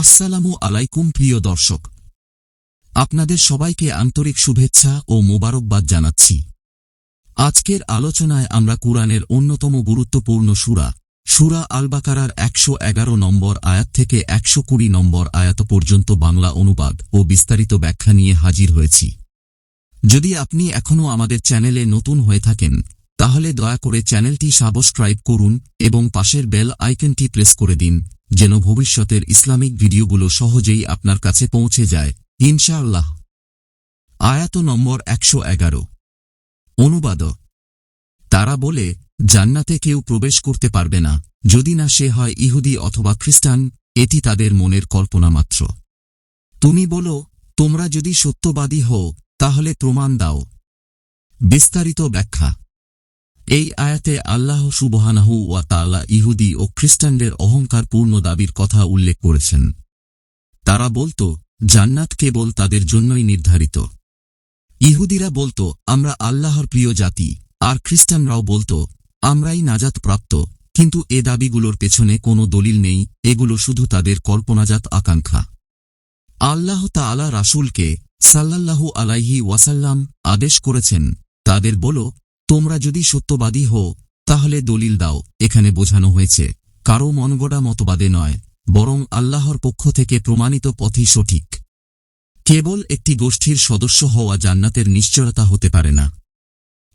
আসসালামু আলাইকুম প্রিয় দর্শক। আপনাদের সবাইকে আন্তরিক শুভেচ্ছা ও মোবারকবাদ জানাচ্ছি। আজকের আলোচনায় আমরা কুরআনের অন্যতম গুরুত্বপূর্ণ সুরা সুরা আলবাকারার একশো এগারো নম্বর আয়াত থেকে একশো কুড়ি নম্বর আয়াত পর্যন্ত বাংলা অনুবাদ ও বিস্তারিত ব্যাখ্যা নিয়ে হাজির হয়েছি। যদি আপনি এখনও আমাদের চ্যানেলে নতুন হয়ে থাকেন, তাহলে দয়া করে চ্যানেলটি সাবস্ক্রাইব করুন এবং পাশের বেল আইকনটি প্রেস করে দিন। যেন ভবিষ্যতের ইসলামিক ভিডিওগুলো সহজেই আপনার কাছে পৌঁছে যায়। ইনশাআল্লাহ। আয়াত নম্বর একশো এগারো। অনুবাদ। তারা বলে, জান্নাতে কেউ প্রবেশ করতে পারবে না। যদি না সে হয় ইহুদি অথবা খ্রিস্টান, এটি তাদের মনের কল্পনা মাত্র। তুমি বলো, তোমরা যদি সত্যবাদী হও, তাহলে প্রমাণ দাও। বিস্তারিত ব্যাখ্যা। এই আয়াতে আল্লাহ সুবহানাহু ওয়া তাআলা ইহুদি ও খ্রিস্টানদের অহংকারপূর্ণ দাবির কথা উল্লেখ করেছেন। তারা বলত, জান্নাত কেবল তাদের জন্যই নির্ধারিত। ইহুদিরা বলত, আমরা আল্লাহর প্রিয় জাতি, আর খ্রিস্টানরাও বলত, আমরাই নাজাত প্রাপ্ত কিন্তু এ দাবিগুলোর পেছনে কোনো দলিল নেই, এগুলো শুধু তাদের কল্পনাজাত আকাঙ্ক্ষা। আল্লাহ তাআলা রাসূলকে সাল্লাল্লাহু আলাইহি ওয়াসাল্লাম আদেশ করেছেন, তাদের বলো তোমরা যদি সত্যবাদী হও, তাহলে দলিল দাও। এখানে বোঝানো হয়েছে, কারও মনগড়া মতবাদে নয়, বরং আল্লাহর পক্ষ থেকে প্রমাণিত পথই সঠিক। কেবল একটি গোষ্ঠীর সদস্য হওয়া জান্নাতের নিশ্চয়তা হতে পারে না।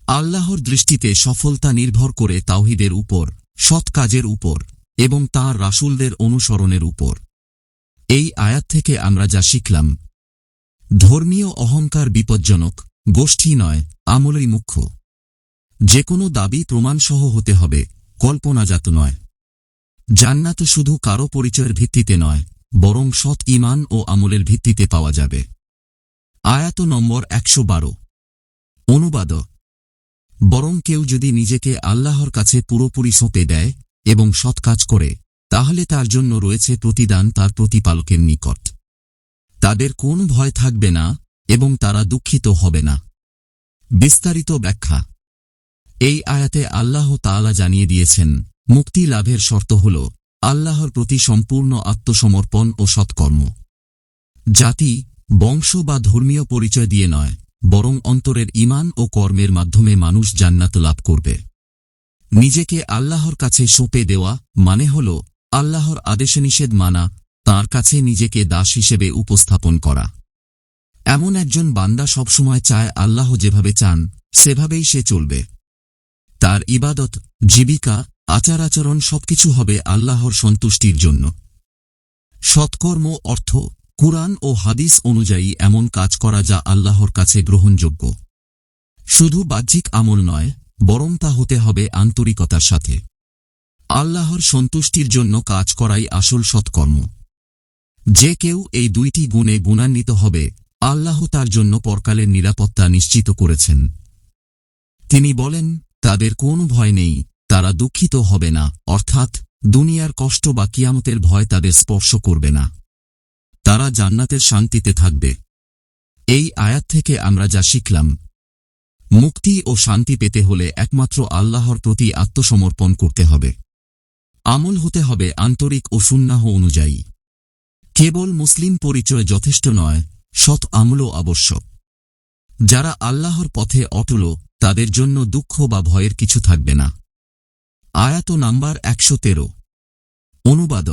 আল্লাহর দৃষ্টিতে সফলতা নির্ভর করে তাওহিদের উপর, সৎ কাজের উপর, এবং তাঁর রাসূলদের অনুসরণের উপর। এই আয়াত থেকে আমরা যা শিখলাম, ধর্মীয় অহংকার বিপজ্জনক, গোষ্ঠী নয়, আমলই মুখ্য। যে কোনো দাবি প্রমাণসহ হতে হবে, কল্পনাজাত নয়। জান্নাত শুধু কারও পরিচয়ের ভিত্তিতে নয়, বরং সৎ ইমান ও আমলের ভিত্তিতে পাওয়া যাবে। আয়াত নম্বর একশো বারো। অনুবাদ। বরং কেউ যদি নিজেকে আল্লাহর কাছে পুরোপুরি সঁপে দেয় এবং সৎ কাজ করে, তাহলে তার জন্য রয়েছে প্রতিদান তার প্রতিপালকের নিকট। তাদের কোন ভয় থাকবে না এবং তারা দুঃখিত হবে না। বিস্তারিত ব্যাখ্যা। এই আয়াতে আল্লাহ তাআলা জানিয়ে দিয়েছেন, মুক্তি লাভের শর্ত হল আল্লাহর প্রতি সম্পূর্ণ আত্মসমর্পণ ও সৎকর্ম। জাতি বংশ বা ধর্মীয় পরিচয় দিয়ে নয়, বরং অন্তরের ইমান ও কর্মের মাধ্যমে মানুষ জান্নাত লাভ করবে। নিজেকে আল্লাহর কাছে সঁপে দেওয়া মানে হল আল্লাহর আদেশে নিষেধ মানা, তার কাছে নিজেকে দাস হিসেবে উপস্থাপন করা। এমন একজন বান্দা সবসময় চায় আল্লাহ যেভাবে চান, সেভাবেই সে চলবে। তার ইবাদত, জীবিকা আচার আচরণ সবকিছু হবে আল্লাহর সন্তুষ্টির জন্য। সৎকর্ম অর্থ, কুরআন ও হাদিস অনুযায়ী এমন কাজ করা যা আল্লাহর কাছে গ্রহণযোগ্য। শুধু বাহ্যিক আমল নয়, বরং তা হতে হবে আন্তরিকতার সাথে। আল্লাহর সন্তুষ্টির জন্য কাজ করাই আসল সৎকর্ম। যে কেউ এই দুইটি গুণে গুণান্বিত হবে, আল্লাহ তার জন্য পরকালের নিরাপত্তা নিশ্চিত করেছেন। তিনি বলেন তাদের কোনো ভয় নেই, তারা দুঃখিত হবে না, অর্থাৎ দুনিয়ার কষ্ট বা কিয়ামতের ভয় তাদের স্পর্শ করবে না। তারা জান্নাতের শান্তিতে থাকবে। এই আয়াত থেকে আমরা যা শিখলাম, মুক্তি ও শান্তি পেতে হলে একমাত্র আল্লাহর প্রতি আত্মসমর্পণ করতে হবে। আমল হতে হবে আন্তরিক ও সুন্নাহ অনুযায়ী। কেবল মুসলিম পরিচয় যথেষ্ট নয়, সৎ আমলও আবশ্যক। যারা আল্লাহর পথে অটল তাদের জন্য দুঃখ বা ভয়ের কিছু থাকবে না। আয়াত নাম্বার একশো তেরো। অনুবাদ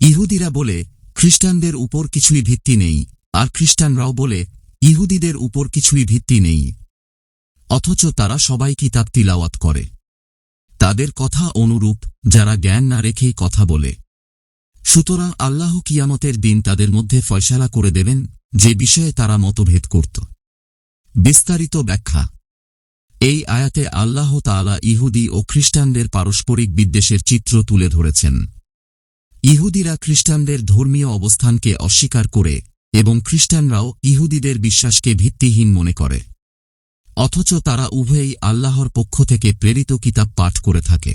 ইহুদিরা বলে, খ্রিস্টানদের উপর কিছুই ভিত্তি নেই, আর খ্রিস্টানরাও বলে, ইহুদিদের উপর কিছুই ভিত্তি নেই। অথচ তারা সবাই কিতাব তিলাওয়াত করে। তাদের কথা অনুরূপ, যারা জ্ঞান না রেখেই কথা বলে। সুতরাং আল্লাহ কিয়ামতের দিন তাদের মধ্যে ফয়সালা করে দেবেন, যে বিষয়ে তারা মতভেদ করত। বিস্তারিত ব্যাখ্যা। এই আয়াতে আল্লাহ তাআলা ইহুদি ও খ্রিস্টানদের পারস্পরিক বিদ্বেষের চিত্র তুলে ধরেছেন। ইহুদিরা খ্রিস্টানদের ধর্মীয় অবস্থানকে অস্বীকার করে এবং খ্রিস্টানরাও ইহুদিদের বিশ্বাসকে ভিত্তিহীন মনে করে। অথচ তারা উভয়েই আল্লাহর পক্ষ থেকে প্রেরিত কিতাব পাঠ করে থাকে।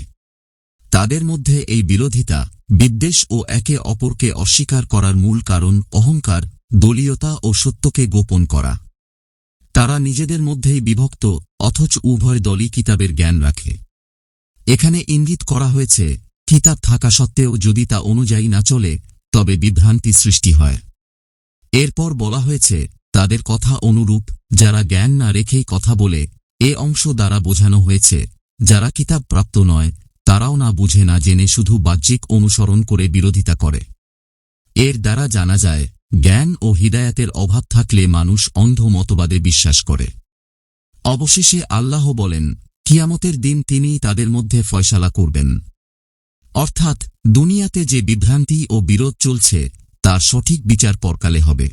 তাদের মধ্যে এই বিরোধিতা, বিদ্বেষ ও একে অপরকে অস্বীকার করার মূল কারণ অহংকার, দলীয়তা ও সত্যকে গোপন করা। তারা নিজেদের মধ্যেই বিভক্ত, অথচ উভয় দলই কিতাবের জ্ঞান রাখে। এখানে ইঙ্গিত করা হয়েছে, কিতাব থাকা সত্ত্বেও যদি তা অনুযায়ী না চলে, তবে বিভ্রান্তি সৃষ্টি হয়। এরপর বলা হয়েছে, তাদের কথা অনুরূপ, যারা জ্ঞান না রেখেই কথা বলে, এ অংশ দ্বারা বোঝানো হয়েছে, যারা কিতাব প্রাপ্ত নয়, তারাও না বুঝে না জেনে শুধু বাহ্যিক অনুসরণ করে বিরোধিতা করে। এর দ্বারা জানা যায় জ্ঞান ও হিদায়াতের অভাব থাকলে মানুষ অন্ধ মতবাদে বিশ্বাস করে। অবশেষে আল্লাহ বলেন, কিয়ামতের দিন তিনিই তাদের মধ্যে ফয়সালা করবেন। অর্থাৎ, দুনিয়াতে যে বিভ্রান্তি ও বিরোধ চলছে, তার সঠিক বিচার পরকালে হবে।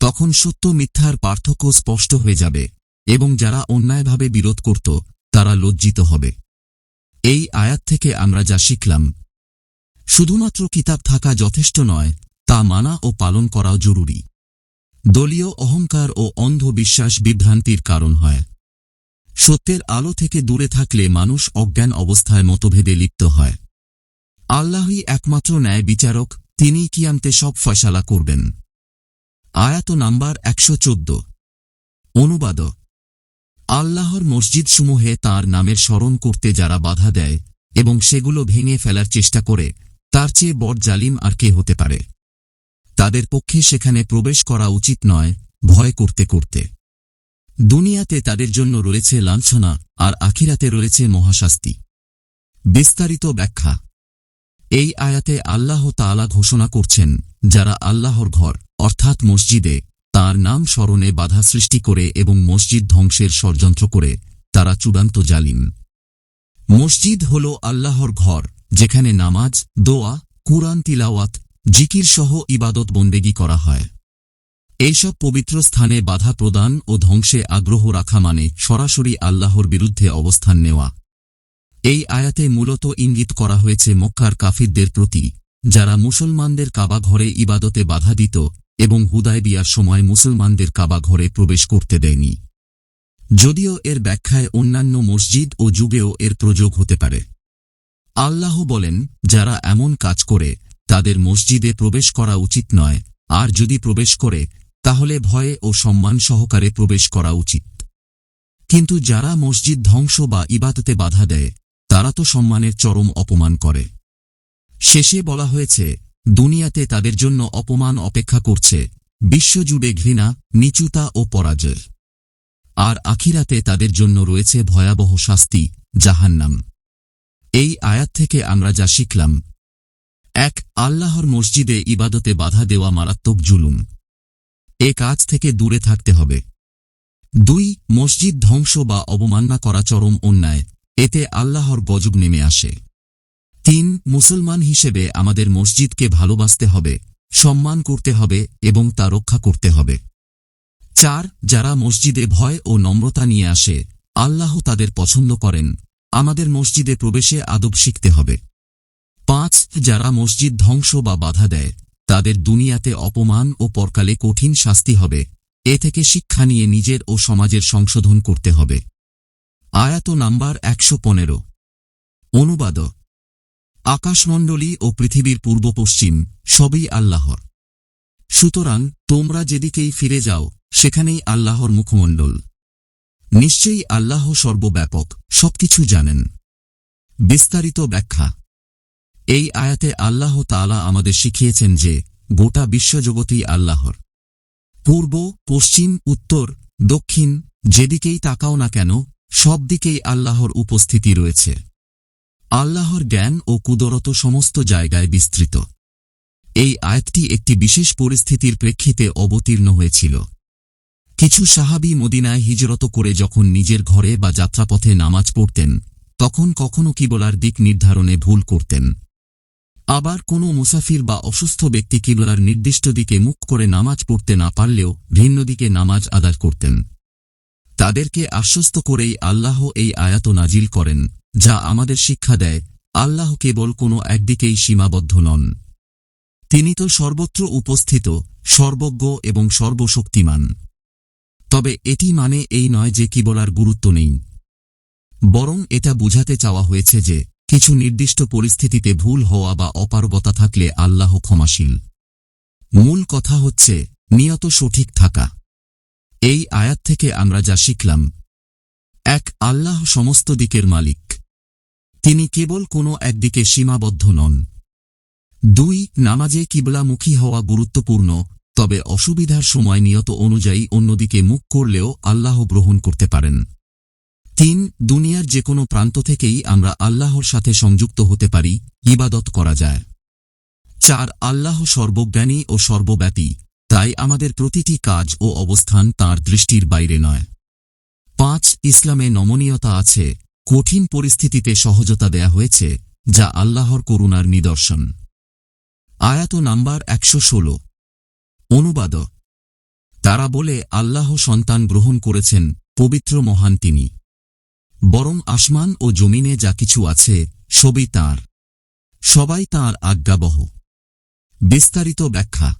তখন সত্য মিথ্যার পার্থক্য স্পষ্ট হয়ে যাবে এবং যারা অন্যায়ভাবে বিরোধ করত, তারা লজ্জিত হবে। এই আয়াত থেকে আমরা যা শিখলাম, শুধুমাত্র কিতাব থাকা যথেষ্ট নয় তা মানা ও পালন করাও জরুরি। দলীয় অহংকার ও অন্ধ বিশ্বাস বিভ্রান্তির কারণ হয়। সত্যের আলো থেকে দূরে থাকলে মানুষ অজ্ঞান অবস্থায় মতভেদে লিপ্ত হয়। আল্লাহই একমাত্র ন্যায় বিচারক, তিনি কিয়ামতে সব ফয়সালা করবেন। আয়াত নাম্বার একশো চোদ্দ। অনুবাদ। আল্লাহর মসজিদসমূহে তার নামের স্মরণ করতে যারা বাধা দেয় এবং সেগুলো ভেঙে ফেলার চেষ্টা করে, তার চেয়ে বড় জালিম আর কে হতে পারে? তাদের পক্ষে সেখানে প্রবেশ করা উচিত নয়, ভয় করতে করতে। দুনিয়াতে তাদের জন্য রয়েছে লাঞ্ছনা, আর আখিরাতে রয়েছে মহাশাস্তি। বিস্তারিত ব্যাখ্যা। এই আয়াতে আল্লাহ তাআলা ঘোষণা করছেন, যারা আল্লাহর ঘর, অর্থাৎ মসজিদে, তার নাম স্মরণে বাধা সৃষ্টি করে এবং মসজিদ ধ্বংসের ষড়যন্ত্র করে, তারা চূড়ান্ত জালিম। মসজিদ হল আল্লাহর ঘর, যেখানে নামাজ, দোয়া, কুরআন, তিলাওয়াত জিকির সহ ইবাদত বন্দেগি করা হয়। এইসব পবিত্র স্থানে বাধা প্রদান ও ধ্বংসে আগ্রহ রাখা মানে সরাসরি আল্লাহর বিরুদ্ধে অবস্থান নেওয়া। এই আয়াতে মূলত ইঙ্গিত করা হয়েছে মক্কার কাফিরদের প্রতি, যারা মুসলমানদের কাবা ঘরে ইবাদতে বাধা দিত এবং হুদায় বিয়ার সময় মুসলমানদের কাবা ঘরে প্রবেশ করতে দেয়নি। যদিও এর ব্যাখ্যায় অন্যান্য মসজিদ ও যুগেও এর প্রযোগ হতে পারে। আল্লাহ বলেন, যারা এমন কাজ করে তাদের মসজিদে প্রবেশ করা উচিত নয়। আর যদি প্রবেশ করে, তাহলে ভয়ে ও সম্মান সহকারে প্রবেশ করা উচিত। কিন্তু যারা মসজিদ ধ্বংস বা ইবাদতে বাধা দেয়, তারা তো সম্মানের চরম অপমান করে। শেষে বলা হয়েছে, দুনিয়াতে তাদের জন্য অপমান অপেক্ষা করছে, বিশ্বজুড়ে ঘৃণা, নিচুতা ও পরাজয় আর আখিরাতে তাদের জন্য রয়েছে ভয়াবহ শাস্তি, জাহান্নাম। এই আয়াত থেকে আমরা যা শিখলাম এক, আল্লাহর মসজিদে ইবাদতে বাধা দেওয়া মারাত্মক জুলুম। এ কাজ থেকে দূরে থাকতে হবে। দুই, মসজিদ ধ্বংস বা অবমাননা করা চরম অন্যায়। এতে আল্লাহর গজব নেমে আসে। তিন, মুসলমান হিসেবে আমাদের মসজিদকে ভালোবাসতে হবে, সম্মান করতে হবে এবং তা রক্ষা করতে হবে। চার, যারা মসজিদে ভয় ও নম্রতা নিয়ে আসে, আল্লাহ তাদের পছন্দ করেন। আমাদের মসজিদে প্রবেশে আদব শিখতে হবে। পাঁচ যারা মসজিদ ধ্বংস বা বাধা দেয়, তাদের দুনিয়াতে অপমান ও পরকালে কঠিন শাস্তি হবে। এ থেকে শিক্ষা নিয়ে নিজের ও সমাজের সংশোধন করতে হবে। আয়াত নাম্বার একশো পনেরো। অনুবাদ। আকাশমণ্ডলী ও পৃথিবীর পূর্ব পশ্চিম, সবই আল্লাহর। সুতরাং, তোমরা যেদিকেই ফিরে যাও, সেখানেই আল্লাহর মুখমণ্ডল। নিশ্চয়ই আল্লাহ সর্বব্যাপক, সবকিছু জানেন। বিস্তারিত ব্যাখ্যা। এই আয়াতে আল্লাহ তালা আমাদের শিখিয়েছেন যে গোটা বিশ্বজগতই আল্লাহর। পূর্ব, পশ্চিম, উত্তর, দক্ষিণ, যেদিকেই তাকাও না কেন, সব দিকেই আল্লাহর উপস্থিতি রয়েছে। আল্লাহর জ্ঞান ও কুদরত সমস্ত জায়গায় বিস্তৃত। এই আয়াতটি একটি বিশেষ পরিস্থিতির প্রেক্ষিতে অবতীর্ণ হয়েছিল। কিছু সাহাবি মদিনায় হিজরত করে যখন নিজের ঘরে বা যাত্রাপথে নামাজ পড়তেন, তখন কখনো কিবলার দিক নির্ধারণে ভুল করতেন। আবার কোনো মুসাফির বা অসুস্থ ব্যক্তি কিবলার নির্দিষ্ট দিকে মুখ করে নামাজ পড়তে না পারলেও ভিন্ন দিকে নামাজ আদায় করতেন। তাদেরকে আশ্বস্ত করেই আল্লাহ এই আয়াত নাজিল করেন, যা আমাদের শিক্ষা দেয়, আল্লাহ কেবল কোনো একদিকেই সীমাবদ্ধ নন। তিনি তো সর্বত্র উপস্থিত, সর্বজ্ঞ এবং সর্বশক্তিমান। তবে এটি মানে এই নয় যে কিবলার গুরুত্ব নেই। বরং এটা বুঝাতে চাওয়া হয়েছে যে কিছু নির্দিষ্ট পরিস্থিতিতে ভুল হওয়া বা অপারগতা থাকলে আল্লাহ ক্ষমাশীল। মূল কথা হচ্ছে, নিয়ত সঠিক থাকা। এই আয়াত থেকে আমরা যা শিখলাম, এক আল্লাহ সমস্ত দিকের মালিক। তিনি কেবল কোনো একদিকে সীমাবদ্ধ নন। দুই, নামাজে কিবলামুখী হওয়া গুরুত্বপূর্ণ, তবে অসুবিধার সময় নিয়ত অনুযায়ী অন্যদিকে মুখ করলেও আল্লাহ গ্রহণ করতে পারেন। তিন, দুনিয়ার যে কোনো প্রান্ত থেকেই আমরা আল্লাহর সাথে সংযুক্ত হতে পারি, ইবাদত করা যায়। চার, আল্লাহ সর্বজ্ঞানী ও সর্বব্যাপী, তাই আমাদের প্রতিটি কাজ ও অবস্থান তার দৃষ্টির বাইরে নয়। পাঁচ, ইসলামে নমনীয়তা আছে, কঠিন পরিস্থিতিতে সহজতা দেয়া হয়েছে, যা আল্লাহর করুণার নিদর্শন। আয়াত নাম্বার একশো ষোল। অনুবাদ তারা বলে, আল্লাহ সন্তান গ্রহণ করেছেন, পবিত্র মহান তিনি। বরং আসমান ও জমিনে যা কিছু আছে, সবই তাঁর। সবাই তাঁর আজ্ঞাবহ। বিস্তারিত ব্যাখ্যা।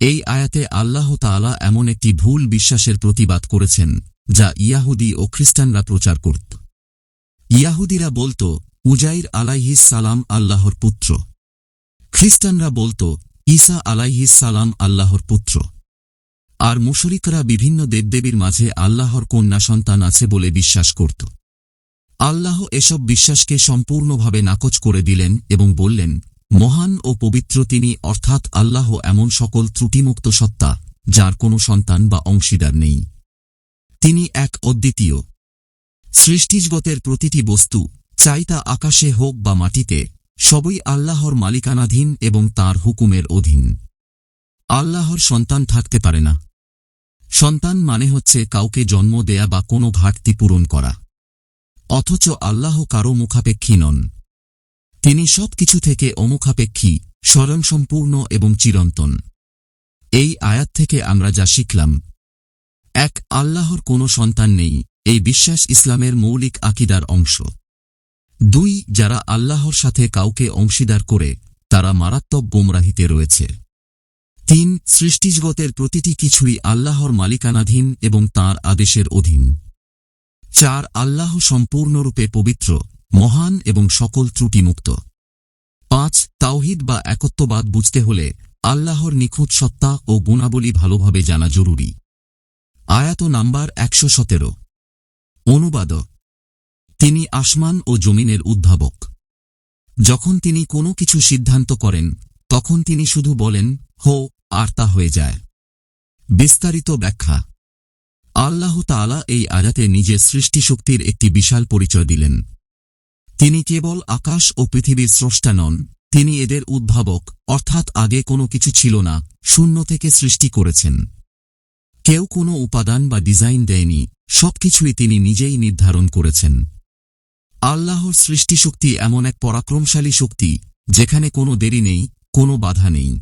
এই আয়াতে আল্লাহ তাআলা এমন একটি ভুল বিশ্বাসের প্রতিবাদ করেছেন, যা ইয়াহুদি ও খ্রিস্টানরা প্রচার করত। ইয়াহুদিরা বলত, উজাইর আলাইহিস সালাম আল্লাহর পুত্র। খ্রিস্টানরা বলত, ঈসা আলাইহিস সালাম আল্লাহর পুত্র। আর মুশরিকরা বিভিন্ন দেবদেবীর মাঝে আল্লাহর কন্যা সন্তান আছে বলে বিশ্বাস করত। আল্লাহ এসব বিশ্বাসকে সম্পূর্ণভাবে নাকচ করে দিলেন এবং বললেন, মহান ও পবিত্র তিনি, অর্থাৎ আল্লাহ এমন সকল ত্রুটিমুক্ত সত্তা, যার কোনো সন্তান বা অংশীদার নেই। তিনি এক অদ্বিতীয়। সৃষ্টিজগতের প্রতিটি বস্তু, চাই তা আকাশে হোক বা মাটিতে, সবই আল্লাহর মালিকানাধীন এবং তার হুকুমের অধীন। আল্লাহর সন্তান থাকতে পারে না। সন্তান মানে হচ্ছে কাউকে জন্ম দেয়া বা কোনো ঘাটতি পূরণ করা। অথচ আল্লাহ কারও মুখাপেক্ষী নন। তিনি সব কিছু থেকে অমুখাপেক্ষী, স্বয়ংসম্পূর্ণ এবং চিরন্তন। এই আয়াত থেকে আমরা যা শিখলাম, এক, আল্লাহর কোনো সন্তান নেই, এই বিশ্বাস ইসলামের মৌলিক আকিদার অংশ। দুই, যারা আল্লাহর সাথে কাউকে অংশীদার করে, তারা মারাত্মক গোমরাহিতে রয়েছে। তিন, সৃষ্টিজগতের প্রতিটি কিছুই আল্লাহর মালিকানাধীন এবং তার আদেশের অধীন। চার, আল্লাহ সম্পূর্ণরূপে পবিত্র, মহান এবং সকল ত্রুটিমুক্ত। পাঁচ, তাওহিদ বা একত্ববাদ বুঝতে হলে আল্লাহর নিখুঁত সত্তা ও গুণাবলী ভালোভাবে জানা জরুরি। আয়াত নাম্বার একশো সতেরো। অনুবাদ। তিনি আসমান ও জমিনের উদ্ভাবক। যখন তিনি কোনো কিছু সিদ্ধান্ত করেন, তখন তিনি শুধু বলেন, হো আর তা হয়ে যায়। বিস্তারিত ব্যাখ্যা। আল্লাহ তাআলা এই আয়াতে নিজের সৃষ্টিশক্তির একটি বিশাল পরিচয় দিলেন। তিনি কেবল আকাশ ও পৃথিবীর স্রষ্টা নন, তিনি এদের উদ্ভাবক, অর্থাৎ আগে কোনো কিছু ছিল না, শূন্য থেকে সৃষ্টি করেছেন। কেউ কোনো উপাদান বা ডিজাইন দেয়নি, সবকিছুই তিনি নিজেই নির্ধারণ করেছেন। আল্লাহর সৃষ্টিশক্তি এমন এক পরাক্রমশালী শক্তি, যেখানে কোনো দেরি নেই, কোনো বাধা নেই।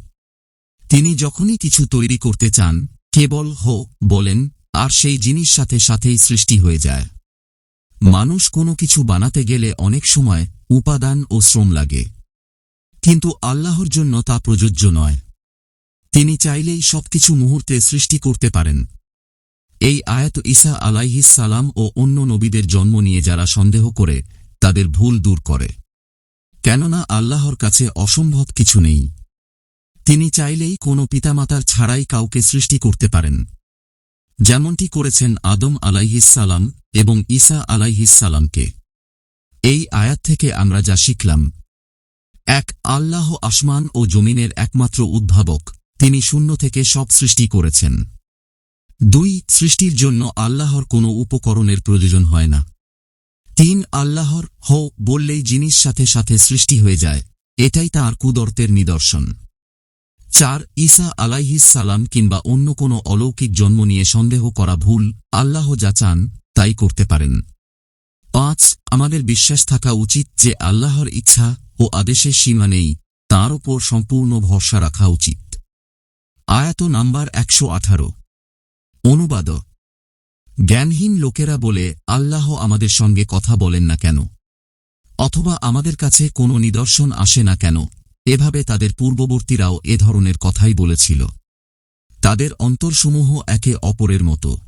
তিনি যখনই কিছু তৈরি করতে চান, কেবল হো, বলেন, আর সেই জিনিস সাথে সাথেই সৃষ্টি হয়ে যায়। মানুষ কোনো কিছু বানাতে গেলে অনেক সময় উপাদান ও শ্রম লাগে। কিন্তু আল্লাহর জন্য তা প্রযোজ্য নয়। তিনি চাইলেই সবকিছু মুহূর্তে সৃষ্টি করতে পারেন। এই আয়াত আলাইহিস সালাম ও অন্য নবীদের জন্ম নিয়ে যারা সন্দেহ করে, তাদের ভুল দূর করে। কেননা আল্লাহর কাছে অসম্ভব কিছু নেই। তিনি চাইলেই কোনো পিতামাতার ছাড়াই কাউকে সৃষ্টি করতে পারেন। যেমনটি করেছেন আদম আলাইহিসালাম এবং ঈসা আলাইহিসালামকে এই আয়াত থেকে আমরা যা শিখলাম, এক আল্লাহ আসমান ও জমিনের একমাত্র উদ্ভাবক, তিনি শূন্য থেকে সব সৃষ্টি করেছেন। দুই, সৃষ্টির জন্য আল্লাহর কোনো উপকরণের প্রয়োজন হয় না। তিন, আল্লাহর হ বললেই জিনিস সাথে সাথে সৃষ্টি হয়ে যায়, এটাই তাঁর কুদর্তের নিদর্শন। চার ঈসা আলাইহিস সালাম কিংবা অন্য কোনো অলৌকিক জন্ম নিয়ে সন্দেহ করা ভুল আল্লাহ যা চান, তাই করতে পারেন। পাঁচ, আমাদের বিশ্বাস থাকা উচিত যে আল্লাহর ইচ্ছা ও আদেশের সীমা নেই, তাঁর ওপর সম্পূর্ণ ভরসা রাখা উচিত। আয়াত নাম্বার একশো আঠারো। অনুবাদ। জ্ঞানহীন লোকেরা বলে, আল্লাহ আমাদের সঙ্গে কথা বলেন না কেন? অথবা আমাদের কাছে কোনো নিদর্শন আসে না কেন? এভাবে তাদের পূর্ববর্তীরাও এ ধরনের কথাই বলেছিল। তাদের অন্তরসমূহ একে অপরের মতো।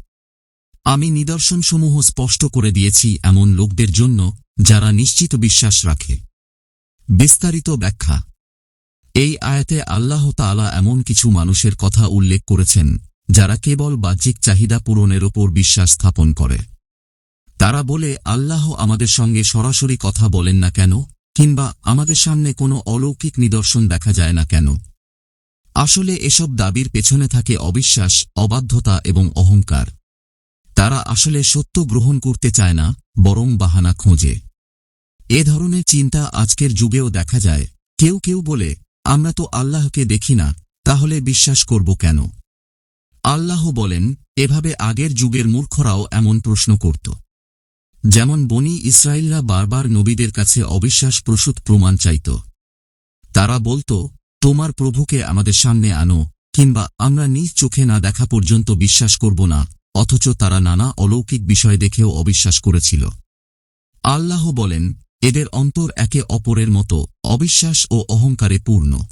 আমি নিদর্শনসমূহ স্পষ্ট করে দিয়েছি এমন লোকদের জন্য যারা নিশ্চিত বিশ্বাস রাখে। বিস্তারিত ব্যাখ্যা। এই আয়াতে আল্লাহ তাআলা এমন কিছু মানুষের কথা উল্লেখ করেছেন, যারা কেবল বাহ্যিক চাহিদা পূরণের ওপর বিশ্বাস স্থাপন করে। তারা বলে, আল্লাহ আমাদের সঙ্গে সরাসরি কথা বলেন না কেন? কিংবা আমাদের সামনে কোনো অলৌকিক নিদর্শন দেখা যায় না কেন? আসলে এসব দাবির পেছনে থাকে অবিশ্বাস, অবাধ্যতা এবং অহংকার। তারা আসলে সত্য গ্রহণ করতে চায় না, বরং বাহানা খোঁজে। এ ধরনের চিন্তা আজকের যুগেও দেখা যায়। কেউ কেউ বলে, আমরা তো আল্লাহকে দেখি না, তাহলে বিশ্বাস করব কেন? আল্লাহ বলেন, এভাবে আগের যুগের মূর্খরাও এমন প্রশ্ন করত। যেমন বনি ইসরায়েলরা বারবার নবীদের কাছে অবিশ্বাস প্রসূত প্রমাণ চাইত। তারা বলত, তোমার প্রভুকে আমাদের সামনে আনো, কিংবা আমরা নিজ চোখে না দেখা পর্যন্ত বিশ্বাস করব না, অথচ তারা নানা অলৌকিক বিষয় দেখেও অবিশ্বাস করেছিল। আল্লাহ বলেন, এদের অন্তর একে অপরের মতো, অবিশ্বাস ও অহংকারে পূর্ণ।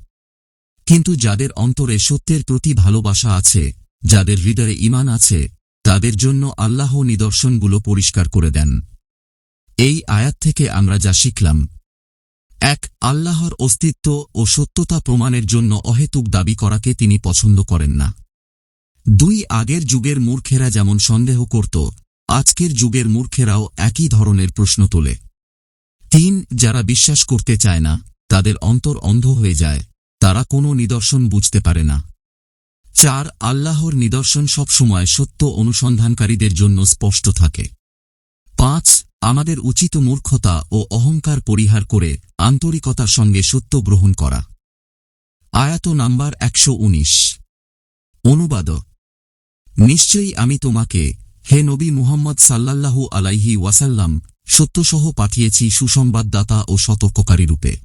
কিন্তু যাদের অন্তরে সত্যের প্রতি ভালোবাসা আছে, যাদের হৃদয়ে ইমান আছে তাদের জন্য আল্লাহ নিদর্শনগুলো পরিষ্কার করে দেন। এই আয়াত থেকে আমরা যা শিখলাম, এক, আল্লাহর অস্তিত্ব ও সত্যতা প্রমাণের জন্য অহেতুক দাবি করাকে তিনি পছন্দ করেন না। দুই, আগের যুগের মূর্খেরা যেমন সন্দেহ করত, আজকের যুগের মূর্খেরাও একই ধরনের প্রশ্ন তোলে। তিন, যারা বিশ্বাস করতে চায় না, তাদের অন্তর অন্ধ হয়ে যায়, তারা কোনো নিদর্শন বুঝতে পারে না। চার, আল্লাহর নিদর্শন সবসময় সত্য অনুসন্ধানকারীদের জন্য স্পষ্ট থাকে। পাঁচ, আমাদের উচিত মূর্খতা ও অহংকার পরিহার করে আন্তরিকতার সঙ্গে সত্য গ্রহণ করা। আয়াত নাম্বার একশো উনিশ। অনুবাদ। নিশ্চয়ই আমি তোমাকে, হে নবী মুহাম্মদ সাল্লাল্লাহু আলাইহি ওয়াসাল্লাম, সত্যসহ পাঠিয়েছি সুসংবাদদাতা ও সতর্ককারী রূপে।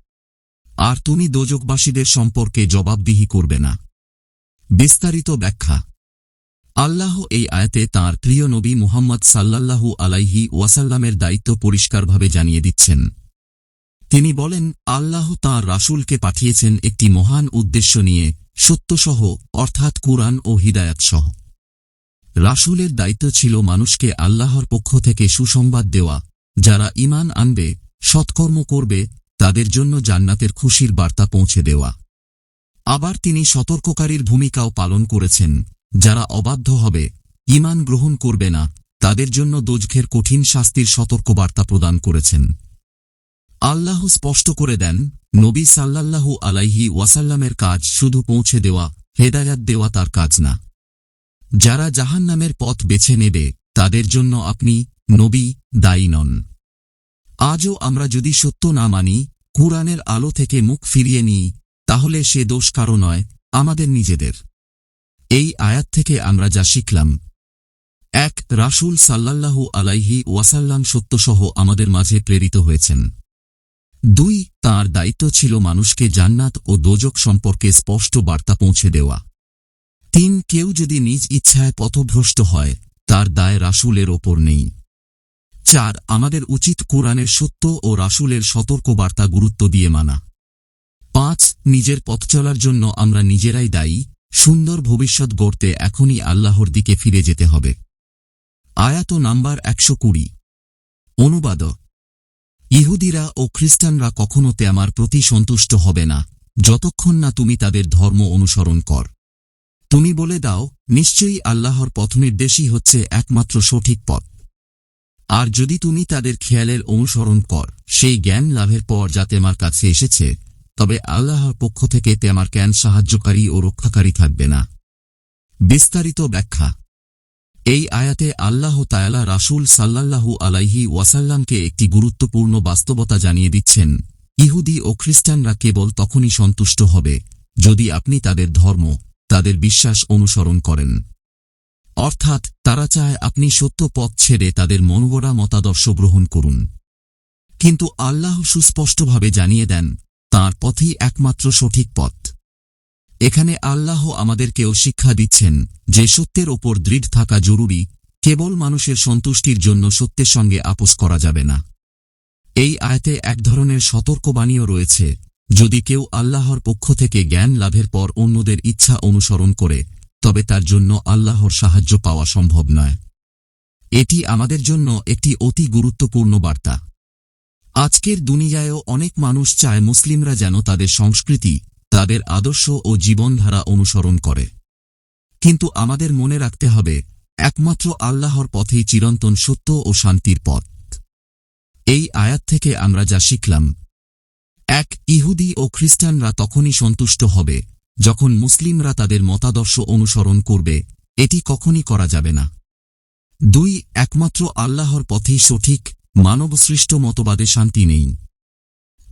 আর তুমি দোজকবাসীদের সম্পর্কে জবাবদিহি করবে না। বিস্তারিত ব্যাখ্যা। আল্লাহ এই আয়াতে তাঁর প্রিয় নবী মুহাম্মদ সাল্লাল্লাহু আলাইহি ওয়াসাল্লামের দায়িত্ব পরিষ্কারভাবে জানিয়ে দিচ্ছেন। তিনি বলেন, আল্লাহ তাঁর রাসূলকে পাঠিয়েছেন একটি মহান উদ্দেশ্য নিয়ে, সত্যসহ, অর্থাৎ কুরআন ও হিদায়াতসহ। রাসূলের দায়িত্ব ছিল মানুষকে আল্লাহর পক্ষ থেকে সুসংবাদ দেওয়া, যারা ইমান আনবে, সৎকর্ম করবে, তাদের জন্য জান্নাতের খুশির বার্তা পৌঁছে দেওয়া। আবার তিনি সতর্ককারীর ভূমিকাও পালন করেছেন, যারা অবাধ্য হবে ইমান গ্রহণ করবে না, তাদের জন্য দোজখের কঠিন শাস্তির সতর্কবার্তা প্রদান করেছেন। আল্লাহ স্পষ্ট করে দেন, নবী সাল্লাল্লাহু আলাইহি ওয়াসাল্লামের কাজ শুধু পৌঁছে দেওয়া, হেদায়াত দেওয়া তার কাজ না। যারা জাহান্নামের পথ বেছে নেবে, তাদের জন্য আপনি নবী দায়ী নন। আজও আমরা যদি সত্য না মানি, কুরআনের আলো থেকে মুখ ফিরিয়ে নিই তাহলে সে দোষ কারও নয়, আমাদের নিজেদের। এই আয়াত থেকে আমরা যা শিখলাম, এক রাসূল সাল্লাল্লাহু আলাইহি ওয়াসাল্লাম সত্যসহ আমাদের মাঝে প্রেরিত হয়েছেন। দুই, তার দায়িত্ব ছিল মানুষকে জান্নাত ও দোজক সম্পর্কে স্পষ্ট বার্তা পৌঁছে দেওয়া। তিন, কেউ যদি নিজ ইচ্ছায় পথভ্রষ্ট হয়, তার দায় রাসূলের ওপর নেই। চার, আমাদের উচিত কোরআনের সত্য ও রাসূলের সতর্কবার্তা গুরুত্ব দিয়ে মানা। পাঁচ নিজের পথ চলার জন্য আমরা নিজেরাই দায়ী, সুন্দর ভবিষ্যৎ গড়তে এখনই আল্লাহর দিকে ফিরে যেতে হবে। আয়াত নাম্বার একশো কুড়ি। অনুবাদ, ইহুদিরা ও খ্রিস্টানরা কখনো আমার প্রতি সন্তুষ্ট হবে না, যতক্ষণ না তুমি তাদের ধর্ম অনুসরণ কর। তুমি বলে দাও, নিশ্চয়ই আল্লাহর পথনির্দেশই হচ্ছে একমাত্র সঠিক পথ। আর যদি তুমি তাদের খেয়ালের অনুসরণ কর, সেই জ্ঞান লাভের পর যা তেমার কাছে এসেছে তবে আল্লাহর পক্ষ থেকে তেমার জ্ঞান সাহায্যকারী ও রক্ষাকারী থাকবে না। বিস্তারিত ব্যাখ্যা। এই আয়াতে আল্লাহ তায়ালা রাসূল সাল্লাল্লাহু আলাইহি ওয়াসাল্লামকে একটি গুরুত্বপূর্ণ বাস্তবতা জানিয়ে দিচ্ছেন। ইহুদি ও খ্রিস্টানরা কেবল তখনই সন্তুষ্ট হবে যদি আপনি তাদের ধর্ম, তাদের বিশ্বাস অনুসরণ করেন। অর্থাৎ তারা চায় আপনি সত্য পথ ছেড়ে তাদের মনগড়া মতাদর্শ গ্রহণ করুন। কিন্তু আল্লাহ সুস্পষ্টভাবে জানিয়ে দেন তাঁর পথই একমাত্র সঠিক পথ। এখানে আল্লাহ আমাদেরকেও শিক্ষা দিচ্ছেন যে সত্যের ওপর দৃঢ় থাকা জরুরি, কেবল মানুষের সন্তুষ্টির জন্য সত্যের সঙ্গে আপোষ করা যাবে না। এই আয়তে এক ধরনের সতর্কবাণীও রয়েছে, যদি কেউ আল্লাহর পক্ষ থেকে জ্ঞান লাভের পর অন্যদের ইচ্ছা অনুসরণ করে, তবে তার জন্য আল্লাহর সাহায্য পাওয়া সম্ভব নয়। এটি আমাদের জন্য একটি অতি গুরুত্বপূর্ণ বার্তা। আজকের দুনিয়ায়ও অনেক মানুষ চায় মুসলিমরা যেন তাদের সংস্কৃতি, তাদের আদর্শ ও জীবনধারা অনুসরণ করে। কিন্তু আমাদের মনে রাখতে হবে, একমাত্র আল্লাহর পথেই চিরন্তন সত্য ও শান্তির পথ। এই আয়াত থেকে আমরা যা শিখলাম, এক ইহুদি ও খ্রিস্টানরা তখনই সন্তুষ্ট হবে, যখন মুসলিমরা তাদের মতাদর্শ অনুসরণ করবে, এটি কখনই করা যাবে না। দুই, একমাত্র আল্লাহর পথেই সঠিক মানবসৃষ্ট মতবাদে শান্তি নেই।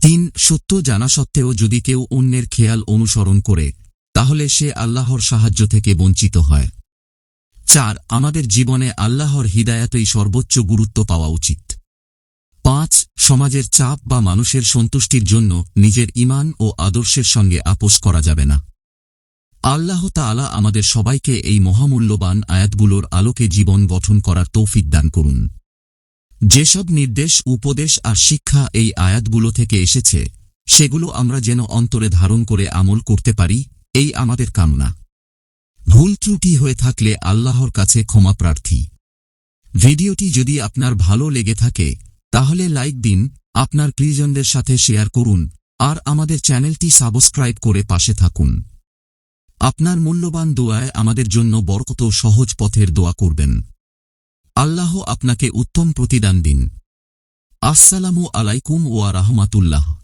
তিন, সত্য জানা সত্ত্বেও যদি কেউ অন্যের খেয়াল অনুসরণ করে, তাহলে সে আল্লাহর সাহায্য থেকে বঞ্চিত হয়। চার, আমাদের জীবনে আল্লাহর হিদায়াতই সর্বোচ্চ গুরুত্ব পাওয়া উচিত। পাঁচ, সমাজের চাপ বা মানুষের সন্তুষ্টির জন্য নিজের ইমান ও আদর্শের সঙ্গে আপোষ করা যাবে না। আল্লাহ তাআলা আমাদের সবাইকে এই মহামূল্যবান আয়াতগুলোর আলোকে জীবন গঠন করার তৌফিক দান করুন। যেসব নির্দেশ, উপদেশ আর শিক্ষা এই আয়াতগুলো থেকে এসেছে, সেগুলো আমরা যেন অন্তরে ধারণ করে আমল করতে পারি, এই আমাদের কামনা। ভুল ত্রুটি হয়ে থাকলে আল্লাহর কাছে ক্ষমা প্রার্থী। ভিডিওটি যদি আপনার ভালো লেগে থাকে, তাহলে লাইক দিন, আপনার প্রিয়জনদের সাথে শেয়ার করুন, আর আমাদের চ্যানেলটি সাবস্ক্রাইব করে পাশে থাকুন। আপনার মূল্যবান দোয়ায় আমাদের জন্য বরকত সহজ পথের দোয়া করবেন। আল্লাহ আপনাকে উত্তম প্রতিদান দিন। আসসালামু আলাইকুম ওয়া রাহমাতুল্লাহ।